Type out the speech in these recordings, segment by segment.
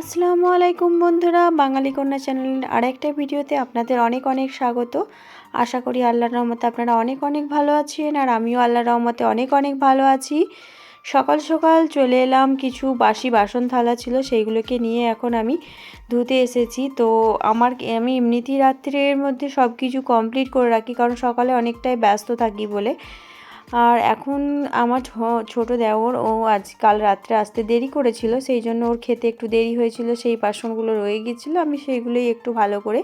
আসসালামু আলাইকুম বন্ধুরা, বাঙালি কন্যা চ্যানেলের আরেকটা ভিডিওতে আপনাদের অনেক অনেক স্বাগত। আশা করি আল্লাহর রহমতে আপনারা অনেক অনেক ভালো আছেন আর আমিও আল্লাহর রহমতে অনেক অনেক ভালো আছি। সকাল সকাল চলে এলাম, কিছু বাসি বাসন থালা ছিল, সেইগুলোকে নিয়ে এখন আমি ধুতে এসেছি। তো আমার আমি এমনিতেই রাত্রের মধ্যে সব কিছু কমপ্লিট করে রাখি, কারণ সকালে অনেকটাই ব্যস্ত থাকি বলে। আর এখন আমার ছোট দেওর, ও আজ কাল রাত্রে আসতে দেরি করেছিল, সেই জন্য ওর খেতে একটু দেরি হয়েছিল, সেই বাসনগুলো রয়ে গিয়েছিল, আমি সেইগুলোই একটু ভালো করে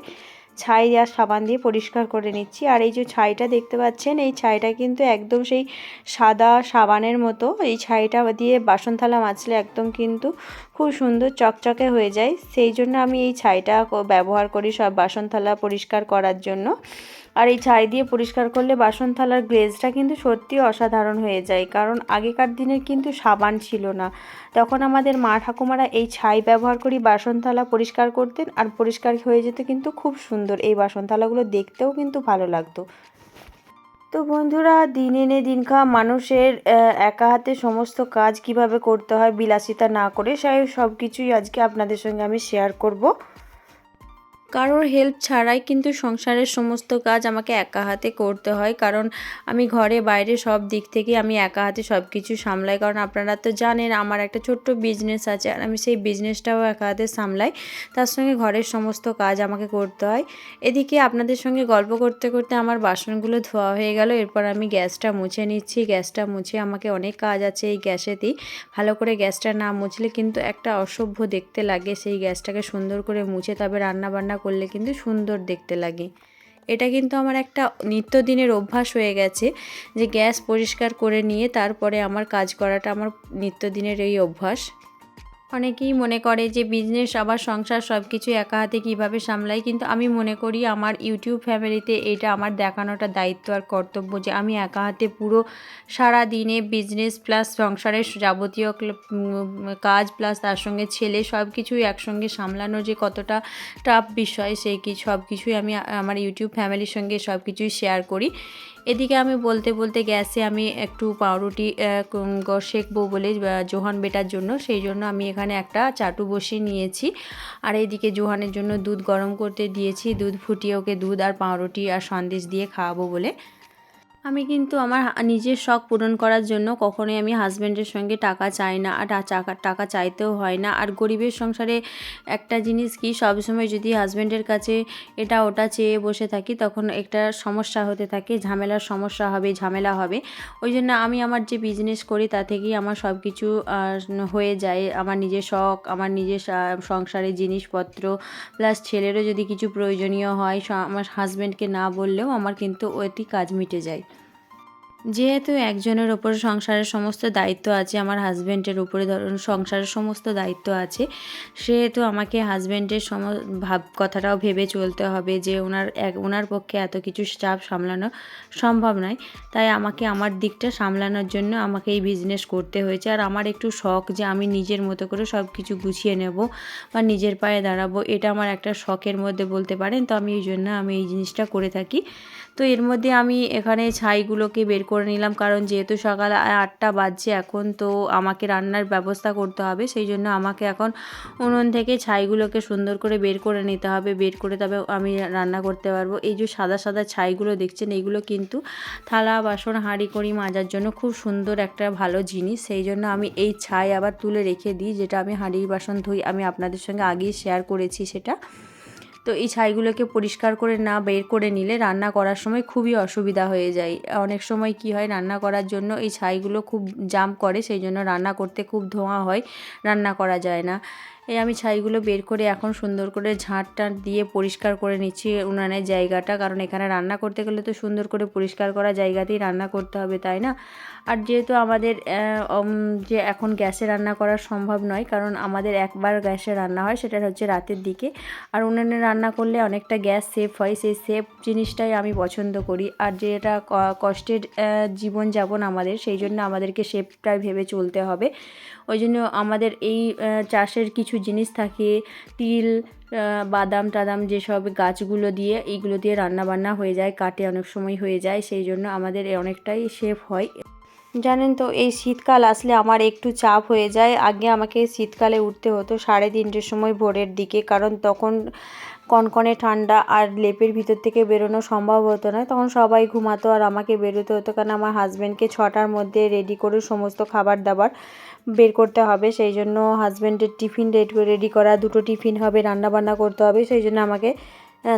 ছাই আর সাবান দিয়ে পরিষ্কার করে নিচ্ছি। আর এই যে ছাইটা দেখতে পাচ্ছেন, এই ছাইটা কিন্তু একদম সেই সাদা সাবানের মতো, এই ছাইটা দিয়ে বাসন থালা মাজলে একদম কিন্তু খুব সুন্দর চকচকে হয়ে যায়। সেই জন্য আমি এই ছাইটা ব্যবহার করি সব বাসন থালা পরিষ্কার করার জন্য। আর এই ছাই দিয়ে পরিষ্কার করলে বাসন থালার গ্লেজটা কিন্তু সত্যি অসাধারণ হয়ে যায়, কারণ আগেকার দিনের কিন্তু সাবান ছিল না। তখন আমাদের মা ঠাকুমারা এই ছাই ব্যবহার করি বাসন থালা পরিষ্কার করতেন আর পরিষ্কার হয়ে যেত কিন্তু খুব সুন্দর, এই বাসন থালাগুলো দেখতেও কিন্তু ভালো লাগতো। তো বন্ধুরা, দিন এনে দিন খাওয়া মানুষের একা হাতে সমস্ত কাজ কীভাবে করতে হয় বিলাসিতা না করে সেই সব কিছুই আজকে আপনাদের সঙ্গে আমি শেয়ার করব। কারোর হেল্প ছাড়াই কিন্তু সংসারের সমস্ত কাজ আমাকে একা হাতে করতে হয়। কারণ আমি ঘরে, বাইরে সব দিক থেকে আমি একা হাতে সব কিছু সামলাই। কারণ আপনারা তো জানেন আমার একটা ছোট্ট বিজনেস আছে আর আমি সেই বিজনেসটাও একা হাতে সামলাই। তার সঙ্গে ঘরের সমস্ত কাজ আমাকে করতে হয়। এদিকে আপনাদের সঙ্গে গল্প করতে করতে আমার বাসনগুলো ধোয়া হয়ে গেল। এরপর আমি গ্যাসটা মুছে নিচ্ছি। গ্যাসটা মুছে আমাকে অনেক কাজ আছে এই গ্যাসেতেই। ভালো করে গ্যাসটা না মুছলে কিন্তু একটা অসভ্য দেখতে লাগে। সেই গ্যাসটাকে সুন্দর করে মুছে তবে রান্না বান্না করলে কিন্তু সুন্দর দেখতে লাগে। এটা কিন্তু আমার একটা নিত্যদিনের অভ্যাস হয়ে গেছে যে গ্যাস পরিষ্কার করে নিয়ে তারপরে আমার কাজ করাটা আমার নিত্যদিনের এই অভ্যাস। অনেকেই মনে করে যে বিজনেস আবার সংসার সব কিছু একা হাতে কীভাবে সামলাই? কিন্তু আমি মনে করি আমার ইউটিউব ফ্যামিলিতে এটা আমার দেখানোটা দায়িত্ব আর কর্তব্য যে আমি একা হাতে পুরো সারা দিনে বিজনেস প্লাস সংসারের যাবতীয় কাজ প্লাস তার সঙ্গে ছেলে সব কিছুই একসঙ্গে সামলানো যে কতটা টাফ বিষয়, সেই কি সব কিছুই আমি আমার ইউটিউব ফ্যামিলির সঙ্গে সব কিছুই শেয়ার করি। এদিকে আমি বলতে বলতে গ্যাসে আমি একটু পাউরুটি শেখবো বলে জোহান বেটার জন্য। সেই জন্য আমি এখানে একটা চাটু বসিয়ে নিয়েছি। আর এদিকে জোহানের জন্য দুধ গরম করতে দিয়েছি। দুধ ফুটিয়ে ওকে দুধ আর পাউরুটি আর সন্দেশ দিয়ে খাওয়াবো বলে। আমি কিন্তু আমার নিজের শখ পূরণ করার জন্য কখনোই আমি হাজব্যান্ডের সঙ্গে টাকা চাই না, আর টাকা চাইতেও হয় না। আর গরিবের সংসারে একটা জিনিস কি, সবসময় যদি হাজব্যান্ডের কাছে এটা ওটা চেয়ে বসে থাকি, তখন একটা সমস্যা হতে থাকে, ঝামেলার সমস্যা হবে, ঝামেলা হবে। ওই জন্য আমি আমার যে বিজনেস করি, তা থেকেই আমার সব কিছু হয়ে যায়। আমার নিজের শখ, আমার নিজের সংসারের জিনিসপত্র প্লাস ছেলেরও যদি কিছু প্রয়োজনীয় হয় আমার হাজব্যান্ডকে না বললেও আমার কিন্তু ওইটি কাজ মিটে যায়। যেহেতু একজনের ওপর সংসারের সমস্ত দায়িত্ব আছে, আমার হাজব্যান্ডের উপরে ধরুন সংসারের সমস্ত দায়িত্ব আছে, সেহেতু আমাকে হাজব্যান্ডের সম, ভাব, কথাটাও ভেবে চলতে হবে যে ওনার এক, ওনার পক্ষে এত কিছু চাপ সামলানো সম্ভব নয়। তাই আমাকে আমার দিকটা সামলানোর জন্য আমাকে এই বিজনেস করতে হয়েছে। আর আমার একটু শখ যে আমি নিজের মতো করে সব কিছু গুছিয়ে নেব বা নিজের পায়ে দাঁড়াবো, এটা আমার একটা শখের মধ্যে বলতে পারেন। তো আমি এই জন্য আমি এই জিনিসটা করে থাকি। তো এর মধ্যে আমি এখানে ছাইগুলোকে বের করে নিলাম। কারণ যেহেতু সকাল আটটা বাজছে এখন, তো আমাকে রান্নার ব্যবস্থা করতে হবে। সেই জন্য আমাকে এখন উনুন থেকে ছাইগুলোকে সুন্দর করে বের করে নিতে হবে। বের করে তবে আমি রান্না করতে পারব। এই যে সাদা সাদা ছাইগুলো দেখছেন এইগুলো কিন্তু থালা, বাসন, হাঁড়ি করি মাজার জন্য খুব সুন্দর একটা ভালো জিনিস। সেই জন্য আমি এই ছাই আবার তুলে রেখে দিই, যেটা আমি হাঁড়ি বাসন ধুই। আমি আপনাদের সঙ্গে আগেই শেয়ার করেছি সেটা। তো এই ছাইগুলোকে পরিষ্কার করে না বের করে নিলে রান্না করার সময় খুবই অসুবিধা হয়ে যায়। অনেক সময় কি হয়, রান্না করার জন্য এই ছাইগুলো খুব জাম্প করে, সেই জন্য রান্না করতে খুব ধোঁয়া হয়, রান্না করা যায় না। এই আমি ছাইগুলো বের করে এখন সুন্দর করে ঝাঁট টাঁট দিয়ে পরিষ্কার করে নিচ্ছি উনানের জায়গাটা, কারণ এখানে রান্না করতে গেলে তো সুন্দর করে পরিষ্কার করা জায়গাতেই রান্না করতে হবে, তাই না? আর যেহেতু আমাদের যে এখন গ্যাসে রান্না করা সম্ভব নয়, কারণ আমাদের একবার গ্যাসে রান্না হয়, সেটা হচ্ছে রাতের দিকে। আর উনানে রান্না করলে অনেকটা গ্যাস সেফ হয়, সেই সেফ জিনিসটাই আমি পছন্দ করি। আর যেটা কষ্টের জীবনযাপন আমাদের, সেই জন্য আমাদেরকে সেফটাই ভেবে চলতে হবে। ওই জন্য আমাদের এই চাষের কিছু জিনিস থাকে, তিল বাদাম টাদাম যেসব গাছগুলো দিয়ে এইগুলো দিয়ে রান্না বান্না হয়ে যায়, কাটে অনেক সময় হয়ে যায়, সেই জন্য আমাদের অনেকটাই সেফ হয়। জানেন তো, এই শীতকাল আসলে আমার একটু চাপ হয়ে যায়। আগে আমাকে শীতকালে উঠতে হতো সাড়ে তিনটের সময় ভোরের দিকে, কারণ তখন কনকনে ঠান্ডা আর লেপের ভিতর থেকে বেরোনো সম্ভব হতো না। তখন সবাই ঘুমাতো আর আমাকে বেরোতে হতো, কারণ আমার হাজব্যান্ডকে ছটার মধ্যে রেডি করে সমস্ত খাবার দাবার বের করতে হবে সেই জন্য হাজব্যান্ডের টিফিন রেডি রেডি করা, দুটো টিফিন হবে রান্না বান্না করতে হবে সেই জন্য আমাকে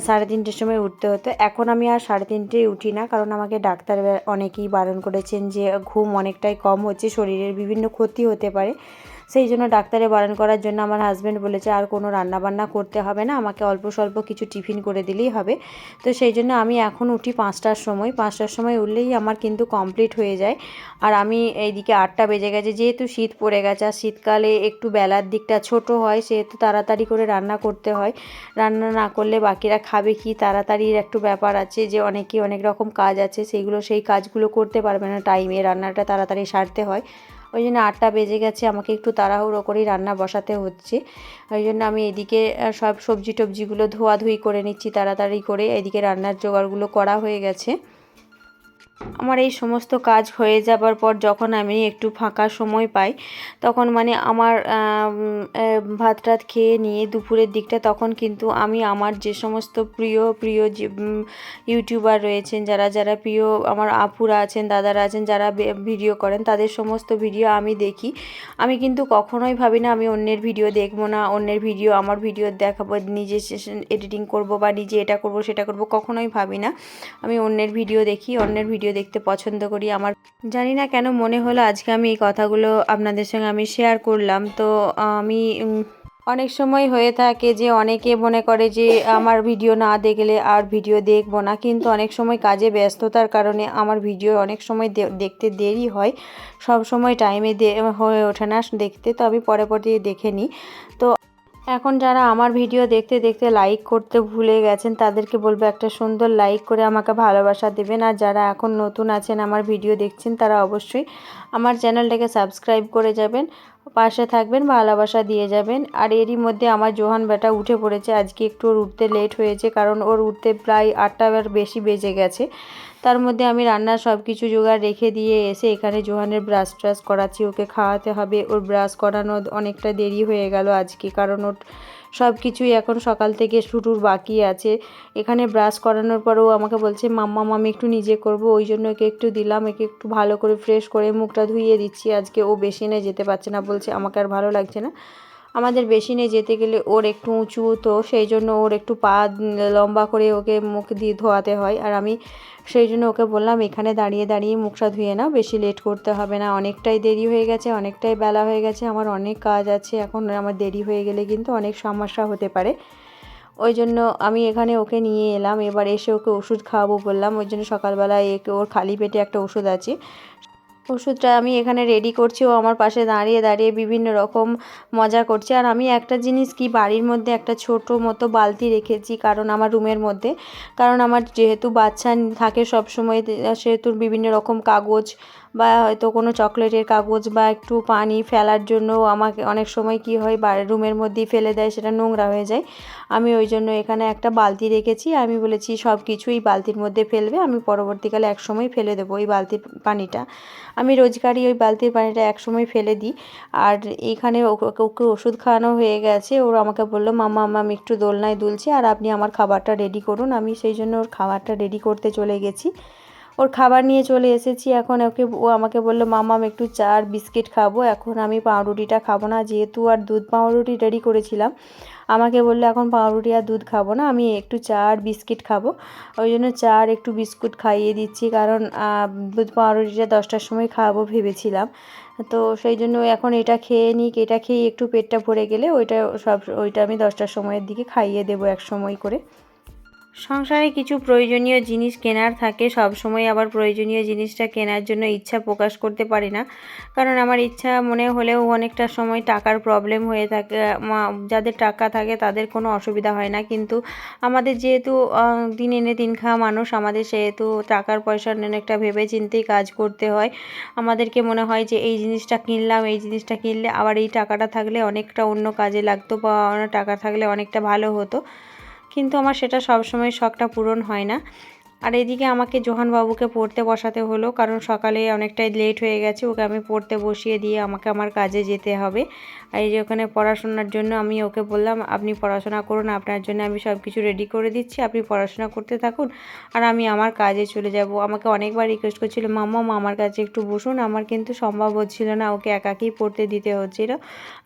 সাড়ে তিনটের সময় উঠতে হতো। এখন আমি আর সাড়ে তিনটেয় উঠি না, কারণ আমাকে ডাক্তার অনেকেই বারণ করেছেন যে, ঘুম অনেকটাই কম হচ্ছে, শরীরের বিভিন্ন ক্ষতি হতে পারে। সেই জন্য ডাক্তারে বারণ করার জন্য আমার হাজব্যান্ড বলেছে, আর কোনো রান্না বান্না করতে হবে না, আমাকে অল্প স্বল্প কিছু টিফিন করে দিলেই হবে। তো সেই জন্য আমি এখন উঠি পাঁচটার সময়। পাঁচটার সময় উঠলেই আমার কিন্তু কমপ্লিট হয়ে যায়। আর আমি এইদিকে আটটা বেজে গেছে, যেহেতু শীত পড়ে গেছে, আর শীতকালে একটু বেলার দিকটা ছোট হয়, সেহেতু তাড়াতাড়ি করে রান্না করতে হয়। রান্না না করলে বাকিরা খাবে কি? তাড়াতাড়ির একটু ব্যাপার আছে যে অনেকে অনেক রকম কাজ আছে সেইগুলো সেই কাজগুলো করতে পারবে না। টাইমে রান্নাটা তাড়াতাড়ি সারতে হয়। ওই জন্য আটটা বেজে গেছে, আমাকে একটু তাড়াহুড়ো করেই রান্না বসাতে হচ্ছে। ওই জন্য আমি এদিকে সব সবজি টবজিগুলো ধোয়াধুই করে নিচ্ছি, তাড়াতাড়ি করে এদিকে রান্নার জোগাড়গুলো করা হয়ে গেছে। আমার এই সমস্ত কাজ হয়ে যাবার পর যখন আমি একটু ফাঁকা সময় পাই, তখন মানে আমার ভাত টাত খেয়ে নিয়ে দুপুরের দিকটা তখন কিন্তু আমি আমার যে সমস্ত প্রিয় প্রিয় যে ইউটিউবার রয়েছেন, যারা যারা প্রিয় আমার আপুরা আছেন, দাদারা আছেন, যারা ভিডিও করেন, তাদের সমস্ত ভিডিও আমি দেখি। আমি কিন্তু কখনোই ভাবি না আমি অন্যের ভিডিও দেখব না, অন্যের ভিডিও আমার ভিডিও দেখাবো, নিজে এডিটিং করব বা নিজে এটা করব, সেটা করব, কখনোই ভাবি না। আমি অন্যের ভিডিও দেখি, অন্যের ভিডিও দেখতে পছন্দ করি। আমার জানি না কেন মনে হলো আজকে আমি এই কথাগুলো আপনাদের সঙ্গে আমি শেয়ার করলাম। তো, আমি অনেক সময় হয়ে থাকে যে অনেকে মনে করে যে আমার ভিডিও না দেখলে আর ভিডিও দেখব না। কিন্তু অনেক সময় কাজে ব্যস্ততার কারণে আমার ভিডিও অনেক সময় দেখতে দেরি হয়। সব সময় টাইমে হয়ে ওঠে না দেখতে। তো আমি পরে পরে দেখে নিই। তো এখন যারা আমার ভিডিও দেখতে দেখতে লাইক করতে ভুলে গেছেন, তাদেরকে বলব একটা সুন্দর লাইক করে আমাকে ভালোবাসা দেবেন। আর যারা এখন নতুন আছেন, আমার ভিডিও দেখছেন, তারা অবশ্যই আমার চ্যানেলটাকে সাবস্ক্রাইব করে যাবেন, পাশে থাকবেন, ভালোবাসা দিয়ে যাবেন। আর এরই মধ্যে আমার জোহান বেটা উঠে পড়েছে। আজকে একটু ওর উঠতে লেট হয়েছে, কারণ ওর উঠতে প্রায় আটটার বেশি বেজে গেছে। তার মধ্যে আমি রান্নার সব কিছু জোগাড় রেখে দিয়ে এসে এখানে জোহানের ব্রাশ ট্রাশ করাচ্ছি, ওকে খাওয়াতে হবে। ওর ব্রাশ করানো অনেকটা দেরি হয়ে গেল আজকে, কারণ ওর সব কিছুই এখন সকাল থেকে শুরুর বাকি আছে। এখানে ব্রাশ করানোর পরেও আমাকে বলছে, মাম্মা মামি একটু নিজে করব। ওই জন্য একে একটু দিলাম, একে একটু ভালো করে ফ্রেশ করে মুখটা ধুইয়ে দিচ্ছি। আজকে ও বেশিনে যেতে পারছে না, বলছে, আমাকে আর ভালো লাগছে না। আমাদের বেসিনে যেতে গেলে ওর একটু উঁচু তো, সেই জন্য ওর একটু পা লম্বা করে ওকে মুখ দিয়ে ধোয়াতে হয়। আর আমি সেই জন্য ওকে বললাম, এখানে দাঁড়িয়ে দাঁড়িয়ে মুখটা ধুয়ে নাও, বেশি লেট করতে হবে না। অনেকটাই দেরি হয়ে গেছে, অনেকটাই বেলা হয়ে গেছে, আমার অনেক কাজ আছে। এখন আমার দেরি হয়ে গেলে কিন্তু অনেক সমস্যা হতে পারে। ওই জন্য আমি এখানে ওকে নিয়ে এলাম। এবার এসে ওকে ওষুধ খাওয়াবো বললাম। ওই জন্য সকালবেলায় একে, ওর খালি পেটে একটা ওষুধ আছে। ওষুধটা আমি এখানে রেডি করছি। ও আমার পাশে দাঁড়িয়ে দাঁড়িয়ে বিভিন্ন রকম মজা করছে। আর আমি একটা জিনিস কি, বাড়ির মধ্যে একটা ছোট মতো বালতি রেখেছি কারণ আমার রুমের মধ্যে। কারণ আমার যেহেতু বাচ্চা থাকে সব সময় সেহেতু বিভিন্ন রকম কাগজ বা হয়তো কোনো চকলেটের কাগজ বা একটু পানি ফেলার জন্য আমাকে অনেক সময় কি হয় বা রুমের মধ্যেই ফেলে দেয়, সেটা নোংরা হয়ে যায়। আমি ওই জন্য এখানে একটা বালতি রেখেছি। আমি বলেছি সব কিছুই বালতির মধ্যে ফেলবে, আমি পরবর্তীকালে এক সময় ফেলে দেবো ওই বালতির পানিটা। আমি রোজগারই ওই বালতির পানিটা এক সময় ফেলে দিই। আর এখানে ওকে ওষুধ খাওয়ানো হয়ে গেছে। ওর আমাকে বলল মামা আমি একটু দোলনায় দুলছি, আর আপনি আমার খাবারটা রেডি করুন। আমি সেই জন্য ওর খাবারটা রেডি করতে চলে গেছি। ওর খাবার নিয়ে চলে এসেছি। এখন ওকে, ও আমাকে বলল, মামাম, একটু চা আর বিস্কিট খাব। এখন আমি পাউরুটিটা খাব না। যেহেতু আর দুধ পাউরুটি রেডি করেছিলাম, আমাকে বলল, এখন পাউরুটি আর দুধ খাব না। আমি একটু চা আর বিস্কিট খাব। ওই জন্য চা আর একটু বিস্কুট খাইয়ে দিচ্ছি। কারণ দুধ পাউরুটিটা দশটার সময় খাওয়াবো ভেবেছিলাম। তো সেই জন্য এখন এটা খেয়ে নিক। এটা খেয়ে একটু পেটটা ভরে গেলে ওইটা সব, ওইটা আমি দশটার সময়ের দিকে খাইয়ে দেবো এক সময় করে। সংসারে কিছু প্রয়োজনীয় জিনিস কেনার থাকে, সব সময় আবার প্রয়োজনীয় জিনিসটা কেনার জন্য ইচ্ছা প্রকাশ করতে পারি না। কারণ আমার ইচ্ছা মনে হলেও অনেকটা সময় টাকার প্রবলেম হয়ে থাকে যাদের টাকা থাকে তাদের কোনো অসুবিধা হয় না। কিন্তু আমাদের যেহেতু দিন এনে দিন খাওয়া মানুষ, আমাদের সেহেতু টাকার পয়সা অনেকটা ভেবে চিন্তেই কাজ করতে হয়। আমাদেরকে মনে হয় যে এই জিনিসটা কিনলাম, এই জিনিসটা কিনলে আবার এই টাকাটা থাকলে অনেকটা অন্য কাজে লাগতো বা টাকা থাকলে অনেকটা ভালো হতো। কিন্তু আমার সেটা সবসময় শখটা পূরণ হয় না। আর এদিকে আমাকে জোহানবাবুকে পড়তে বসাতে হলো, কারণ সকালে অনেকটাই লেট হয়ে গেছে, ওকে আমি পড়তে বসিয়ে দিয়ে আমাকে আমার কাজে যেতে হবে। এই যে ওখানে পড়াশোনার জন্য আমি ওকে বললাম, আপনি পড়াশোনা করুন, আপনার জন্য আমি সব কিছু রেডি করে দিচ্ছি, আপনি পড়াশোনা করতে থাকুন আর আমি আমার কাজে চলে যাব। আমাকে অনেকবার রিকোয়েস্ট করছিল, মাম্মা আমার কাছে একটু বসুন, আমার কিন্তু সম্ভব হচ্ছিল না ওকে একাকেই পড়তে দিতে হচ্ছিল।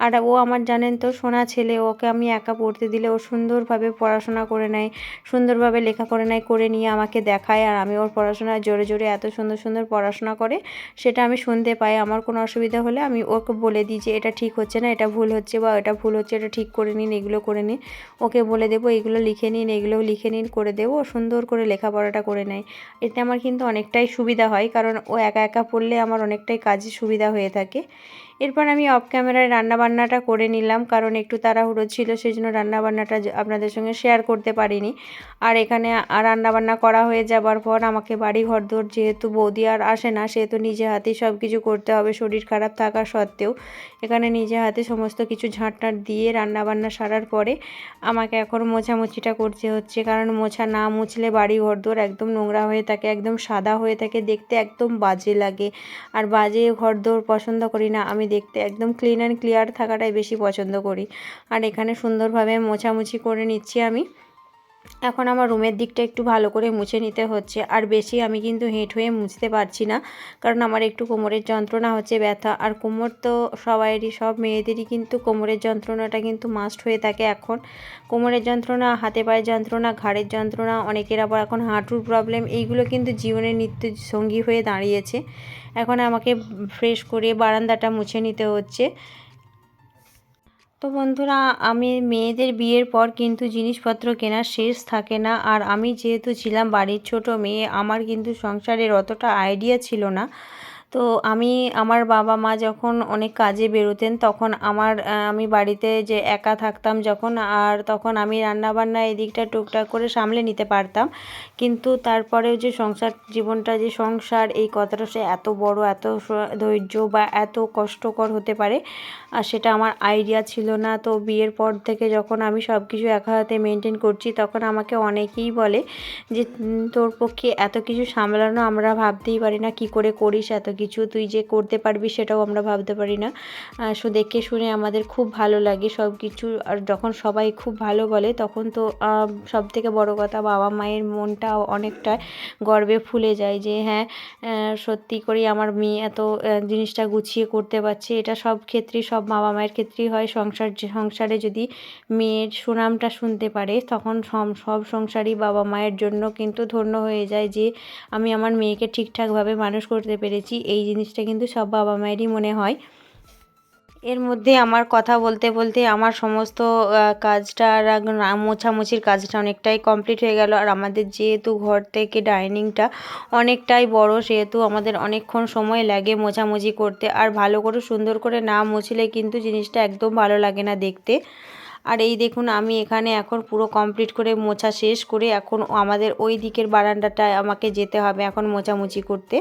আর ও আমার জানেন তো, সোনা ছেলে, ওকে আমি একা পড়তে দিলে ও সুন্দরভাবে পড়াশোনা করে নেয়, সুন্দরভাবে লেখা করে নেয় করে নিয়ে আমাকে দেখায় আর আমি ওর পড়াশোনা জোরে জোরে এত সুন্দর সুন্দর পড়াশোনা করে, সেটা আমি শুনতে পাই। আমার কোনো অসুবিধা হলে আমি ওকে বলে দিই যে এটা ঠিক হচ্ছে না এটা ভুল হচ্ছে বা এটা ভুল হচ্ছে, এটা ঠিক করে নিন, এগুলো করে নিন। ওকে বলে দেবো, এগুলো লিখে নিন এগুলো লিখে নিন, করে দেবো। সুন্দর করে লেখাপড়াটা করে নেয়। এতে আমার কিন্তু অনেকটাই সুবিধা হয়, কারণ ও একা একা পড়লে আমার অনেকটাই কাজে সুবিধা হয়ে থাকে। এরপর আমি অফ ক্যামেরায় রান্নাবান্নাটা করে নিলাম, কারণ একটু তাড়াহুড়ো ছিল সেই জন্য রান্নাবান্নাটা আপনাদের সঙ্গে শেয়ার করতে পারিনি। আর এখানে রান্নাবান্না করা হয়ে যাবার পর আমাকে বাড়ি ঘর দোর যেহেতু বৌদি আর আসে না, সেহেতু নিজে হাতেই সব কিছু করতে হবে, শরীর খারাপ থাকা সত্ত্বেও। এখানে নিজে হাতে সমস্ত কিছু ঝাঁটটাট দিয়ে রান্নাবান্না সারার পরে আমাকে এখন মোছামুছিটা করতে হচ্ছে, কারণ মোছা না মুছলে বাড়ি ঘর দোর একদম নোংরা হয়ে থাকে, একদম সাদা হয়ে থাকে, দেখতে একদম বাজে লাগে। আর বাজে ঘর দোর পছন্দ করি না, আমি দেখতে একদম ক্লিন অ্যান্ড ক্লিয়ার থাকাটাই বেশি পছন্দ করি। আর এখানে সুন্দরভাবে মোছামুছি করে নিচ্ছি আমি। এখন আমার রুমের দিকটা একটু ভালো করে মুছে নিতে হচ্ছে। আর বেশি আমি কিন্তু হেঁট হয়ে মুছতে পারছি না, কারণ আমার একটু কোমরের যন্ত্রণা হচ্ছে, ব্যথা। আর কোমর তো সবাইয়েরই সব মেয়েদেরই কিন্তু কোমরের যন্ত্রণাটা কিন্তু মাস্ট হয়ে থাকে এখন। কোমরের যন্ত্রণা, হাতে পায়ের যন্ত্রণা, ঘাড়ের যন্ত্রণা, অনেকের আবার এখন হাঁটুর প্রবলেম এইগুলো কিন্তু জীবনের নিত্য সঙ্গী হয়ে দাঁড়িয়েছে। এখন আমাকে ফ্রেশ করে বারান্দাটা মুছে নিতে হচ্ছে। তো বন্ধুরা, আমি মেয়েদের বিয়ের পর কিন্তু জিনিসপত্র কেনার শেষ থাকে না। আর আমি যেহেতু ছিলাম বাড়ির ছোট মেয়ে, আমার কিন্তু সংসারের অতটা আইডিয়া ছিল না। তো আমি, আমার বাবা মা যখন অনেক কাজে বেরোতেন, তখন আমার আমি বাড়িতে যে একা থাকতাম যখন, আর তখন আমি রান্নাবান্না এদিকটা টুকটাক করে সামলে নিতে পারতাম। কিন্তু তারপরেও যে সংসার, জীবনটা যে সংসার, এই কথাটা সে এত বড়, এত ধৈর্য বা এত কষ্টকর হতে পারে আর সেটা আমার আইডিয়া ছিল না। তো বিয়ের পর থেকে যখন আমি সব কিছু একা হাতে মেনটেন করছি, তখন আমাকে অনেকেই বলে যে তোর পক্ষে এত কিছু সামলানো আমরা ভাবতেই পারি না। কি করে করিস এত কিছু? তুই যে করতে পারবি সেটাও আমরা ভাবতে পারি না। সো দেখে শুনে আমাদের খুব ভালো লাগে সব কিছু আর যখন সবাই খুব ভালো বলে, তখন তো সব থেকে বড় কথা বাবা মায়ের মনটা অনেকটা গর্বে ফুলে যায় যে হ্যাঁ সত্যি করেই আমার মেয়ে এত জিনিসটা গুছিয়ে করতে পারছে। এটা সব ক্ষেত্রেই সব বাবা মায়ের ক্ষেত্রেই হয়। সংসার সংসারে যদি মেয়ের সুনামটা শুনতে পারে, তখন সব সব সংসারই বাবা মায়ের জন্য কিন্তু ধন্য হয়ে যায় যে, আমি আমার মেয়েকে ঠিকঠাকভাবে মানুষ করতে পেরেছি। এই জিনিসটা কিন্তু সব বাবা মায়েরই মনে হয়। এর মধ্যে আমার কথা বলতে বলতে আমার সমস্ত কাজটা আর মোছামুছির কাজটা অনেকটাই কমপ্লিট হয়ে গেল। আর আমাদের যেহেতু ঘর থেকে ডাইনিংটা অনেকটাই বড়, সেহেতু আমাদের অনেকক্ষণ সময় লাগে মোছামুছি করতে। আর ভালো করে সুন্দর করে না মুছলে কিন্তু জিনিসটা একদম ভালো লাগে না দেখতে। আর এই দেখুন, আমি এখানে এখন পুরো কমপ্লিট করে মোছা শেষ করে এখন আমাদের ওই দিকের বারান্দাটায় আমাকে যেতে হবে এখন মোছামুছি করতে।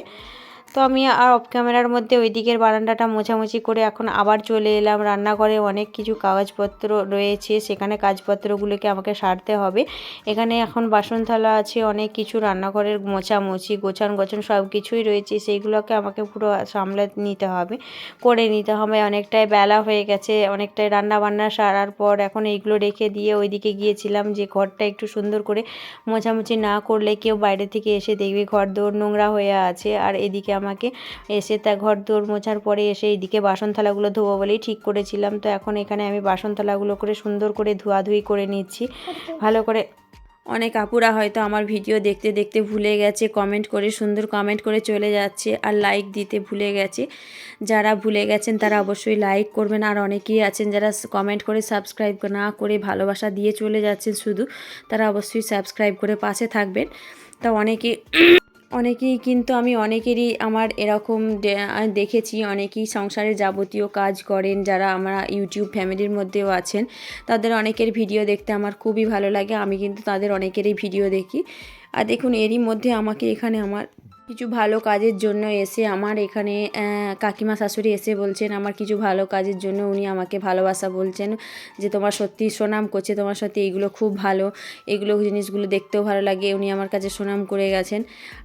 তো আমি আর অফ ক্যামেরার মধ্যে ওই দিকের বারান্দাটা মোছামুছি করে এখন আবার চলে এলাম। রান্নাঘরে অনেক কিছু কাগজপত্র রয়েছে, সেখানে কাজপত্রগুলোকে আমাকে সারতে হবে। এখানে এখন বাসন থালা আছে, অনেক কিছু রান্নাঘরের মোছামুছি, গোছান গোছান সব কিছুই রয়েছে। সেইগুলোকে আমাকে পুরো সামলে নিতে হবে, করে নিতে হবে। অনেকটাই বেলা হয়ে গেছে, অনেকটাই রান্না বান্না সারার পর এখন এইগুলো রেখে দিয়ে ওইদিকে গিয়েছিলাম যে ঘরটা একটু সুন্দর করে মোছামুছি না করলে কেউ বাইরে থেকে এসে দেখবে ঘর দৌড় নোংরা হয়ে আছে। আর এদিকে আমাকে। এসে তা ঘর দৌড় মোছার পরে এসে এইদিকে বাসন থালাগুলো ধোবো বলেই ঠিক করেছিলাম। তো এখন এখানে আমি বাসন থালাগুলো করে সুন্দর করে ধোয়াধুয়ি করে নিচ্ছি। ভালো করে অনেক আপুরা হয়তো আমার ভিডিও দেখতে দেখতে ভুলে গেছে, কমেন্ট করে, সুন্দর কমেন্ট করে চলে যাচ্ছে আর লাইক দিতে ভুলে গেছে। যারা ভুলে গেছেন তারা অবশ্যই লাইক করবেন আর অনেকেই আছেন যারা কমেন্ট করে সাবস্ক্রাইব না করে ভালোবাসা দিয়ে চলে যাচ্ছেন শুধু, তারা অবশ্যই সাবস্ক্রাইব করে পাশে থাকবেন। তা অনেকে অনেকেই কিন্তু আমি অনেকেরই আমার এরকম দেখেছি, অনেকেই সংসারে যাবতীয় কাজ করেন, যারা আমরা ইউটিউব ফ্যামিলির মধ্যেও আছেন, তাদের অনেকের ভিডিও দেখতে আমার খুবই ভালো লাগে, আমি কিন্তু তাদের অনেকেরই ভিডিও দেখি। আর দেখুন, এরই মধ্যে আমাকে এখানে আমার কিছু ভালো কাজের জন্য এসে আমার এখানে কাকিমা শাশুড়ি এসে বলছেন, আমার কিছু ভালো কাজের জন্য উনি আমাকে ভালোবাসা বলছেন, যে তোমার সত্যি সুনাম করছে, তোমার সত্যি এইগুলো খুব ভালো, এগুলো জিনিসগুলো দেখতেও ভালো লাগে, উনি আমার কাছে সুনাম করে গেছেন।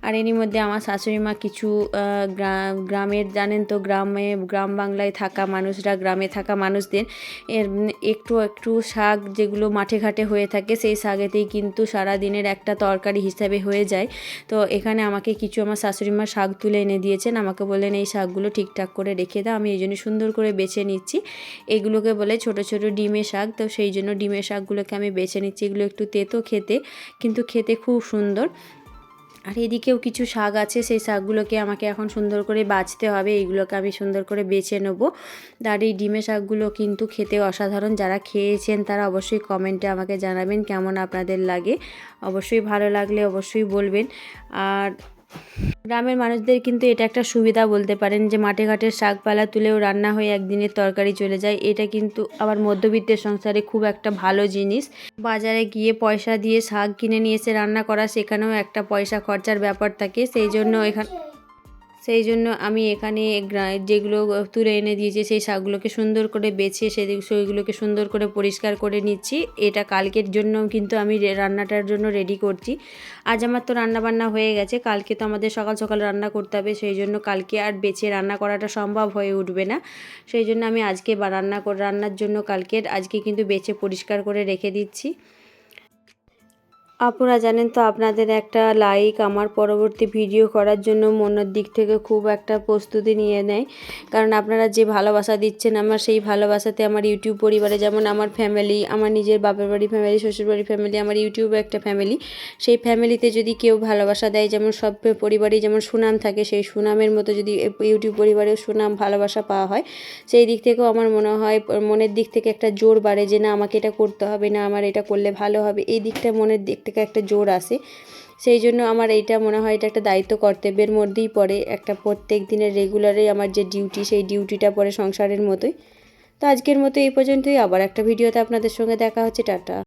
আর এরই মধ্যে আমার শাশুড়ি মা কিছু গ্রামের, জানেন তো, গ্রামে, গ্রাম বাংলায় থাকা মানুষরা, গ্রামে থাকা মানুষদের, এর, একটু একটু শাক যেগুলো মাঠে ঘাটে হয়ে থাকে, সেই শাকেতেই কিন্তু সারা দিনের একটা তরকারি হিসাবে হয়ে যায়। তো এখানে আমাকে কিছু আমার শাশুড়ি মা শাক তুলে এনে দিয়েছেন। আমাকে বললেন, এই শাকগুলো ঠিকঠাক করে রেখে দাও, আমি এই জন্য সুন্দর করে বেছে নিচ্ছি। এগুলোকে বলে ছোট ছোট ডিমের শাক, তো সেই জন্য ডিমের শাকগুলোকে আমি বেছে নিচ্ছি। এগুলো একটু তেতো খেতে, কিন্তু খেতে খুব সুন্দর। আর এদিকেও কিছু শাক আছে, সেই শাকগুলোকে আমাকে এখন সুন্দর করে বাছতে হবে। এইগুলোকে আমি সুন্দর করে বেছে নেব। আর এই ডিমের শাকগুলো কিন্তু খেতে অসাধারণ। যারা খেয়েছেন, তারা অবশ্যই কমেন্টে আমাকে জানাবেন কেমন আপনাদের লাগে। অবশ্যই ভালো লাগলে অবশ্যই বলবেন। আর গ্রামের মানুষদের কিন্তু এটা একটা সুবিধা বলতে পারেন যে মাঠে ঘাটের শাকপালা তুলেও রান্না হয়ে একদিনের তরকারি চলে যায়। এটা কিন্তু আবার মধ্যবিত্তের সংসারে খুব একটা ভালো জিনিস। বাজারে গিয়ে পয়সা দিয়ে শাক কিনে নিয়ে এসে রান্না করা, সেখানেও একটা পয়সা খরচার ব্যাপার থাকে। সেই জন্য এখানে সেই জন্য আমি এখানে যেগুলো তুলে এনে দিয়েছি, সেই শাকগুলোকে সুন্দর করে বেছে সে সেইগুলোকে সুন্দর করে পরিষ্কার করে নিচ্ছি। এটা কালকের জন্য কিন্তু আমি রান্নাটার জন্য রেডি করছি। আজ আমার তো রান্না বান্না হয়ে গেছে। কালকে তো আমাদের সকাল সকাল রান্না করতে হবে। সেই জন্য কালকে আর বেছে রান্না করাটা সম্ভব হয়ে উঠবে না। সেই জন্য আমি আজকে বা রান্না রান্নার জন্য কালকে আজকে কিন্তু বেছে পরিষ্কার করে রেখে দিচ্ছি। আপনারা জানেন তো আপনাদের একটা লাইক আমার পরবর্তী ভিডিও করার জন্য মনের দিক থেকে খুব একটা প্রস্তুতি নিয়ে নেয়। কারণ আপনারা যে ভালোবাসা দিচ্ছেন আমার, সেই ভালোবাসাতে আমার ইউটিউব পরিবারে যেমন আমার ফ্যামিলি আমার নিজের বাপের বাড়ি ফ্যামিলি শ্বশুর বাড়ি ফ্যামিলি আমার ইউটিউবে একটা ফ্যামিলি সেই ফ্যামিলিতে যদি কেউ ভালোবাসা দেয়, যেমন সব পরিবারেই যেমন সুনাম থাকে, সেই সুনামের মতো যদি ইউটিউব পরিবারেও সুনাম, ভালোবাসা পাওয়া হয়, সেই দিক থেকেও আমার মনে হয় মনের দিক থেকে একটা জোর বাড়ে যে না, আমাকে এটা করতে হবে, না আমার এটা করলে ভালো হবে। এই দিকটা মনের দিক থেকে একটা জোর আসে। সেই জন্য আমার এইটা মনে হয় এটা একটা দায়িত্ব কর্তব্যের মধ্যেই পড়ে। একটা প্রত্যেক দিনের রেগুলারে আমার যে ডিউটি সেই ডিউটিটা পড়ে সংসারের মতোই। তো আজকের মতো এই পর্যন্তই। আবার একটা ভিডিওতে আপনাদের সঙ্গে দেখা হচ্ছে। টাটা।